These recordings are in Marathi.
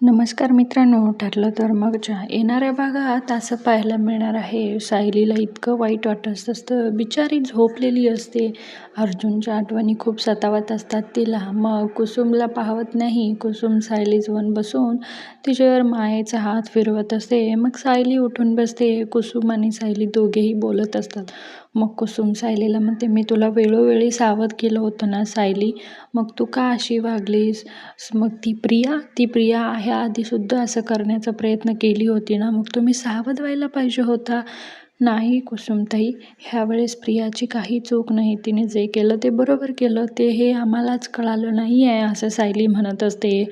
नमस्कार मित्रांनो ठरलं तर मगच्या येणाऱ्या भागात असं पाहायला मिळणार आहे सायलीला इतकं वाईट वाटत असतं. बिचारी झोपलेली असते. अर्जुनच्या आठवणी खूप सतावत असतात तिला. मग कुसुमला पाहवत नाही. कुसुम सायलीजवळ बसून तिच्यावर मायेचा हात फिरवत असते. मग सायली उठून बसते. कुसुम आणि सायली दोघेही बोलत असतात. मग कुसुम सायलीला म्हणते मी तुला वेळोवेळी सावध केलं होतं ना सायली मग तू का अशी वागलीस? मग ती प्रिया ती प्रिया ह्या आधीसुद्धा असं करण्याचा प्रयत्न केली होती ना मग तुम्ही सावध व्हायला पाहिजे होता. नाही कुसुमताई ह्यावेळेस प्रियाची काही चूक नाही तिने जे केलं ते बरोबर केलं ते हे आम्हालाच कळालं नाही आहे असं सायली म्हणत असते.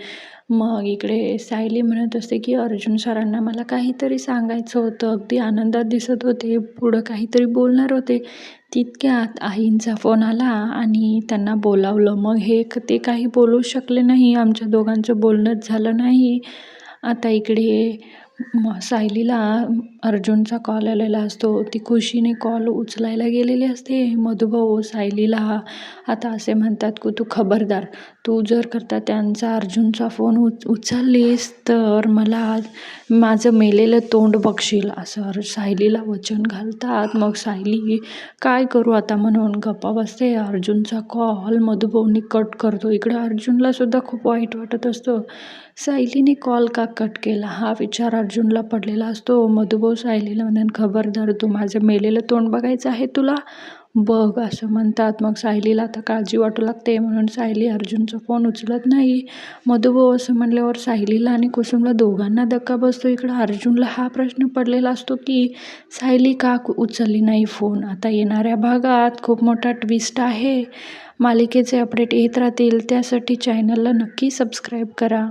मग इकडे सायली म्हणत असते की अर्जुन सरांना मला काहीतरी सांगायचं होतं. अगदी आनंदात दिसत होते. पुढं काहीतरी बोलणार होते. तितक्यात आईंचा फोन आला आणि त्यांना बोलावलं. मग हे ते काही बोलू शकले नाही. आमच्या दोघांचं बोलणंच झालं नाही. आता इकडे मग सायलीला अर्जुनचा कॉल आलेला असतो. ती खुशीने कॉल उचलायला गेलेली असते. मधुभाऊ सायलीला आता असे म्हणतात की तू खबरदार. तू जर करता त्यांचा अर्जुनचा फोन उच उचललीस तर मला माझं मेलेलं तोंड बघशील. असं सायलीला वचन घालतात. मग सायली काय करू आता? म्हणून गप्पा बसते. अर्जुनचा कॉल मधुभाऊनी कट करतो. इकडे अर्जुनला सुद्धा खूप वाईट वाटत असतं. सायलीने कॉल का कट केला? हा विचार अर्जुनला पडलेला असतो. मधुभाऊ सायलीला म्हणून खबरदार तू माझं मेलेलं तोंड बघायचं आहे तुला? बघ असं म्हणतात. मग सायलीला आता काळजी वाटू लागते. म्हणून सायली अर्जुनचा फोन उचलत नाही. मधुभाऊ असं म्हणल्यावर सायलीला आणि कुसुमला दोघांना धक्का बसतो. इकडं अर्जुनला हा प्रश्न पडलेला असतो की सायली का उचलली नाही फोन? आता येणाऱ्या भागात खूप मोठा ट्विस्ट आहे. मालिकेचे अपडेट येत राहतील. त्यासाठी चॅनलला नक्की सबस्क्राईब करा.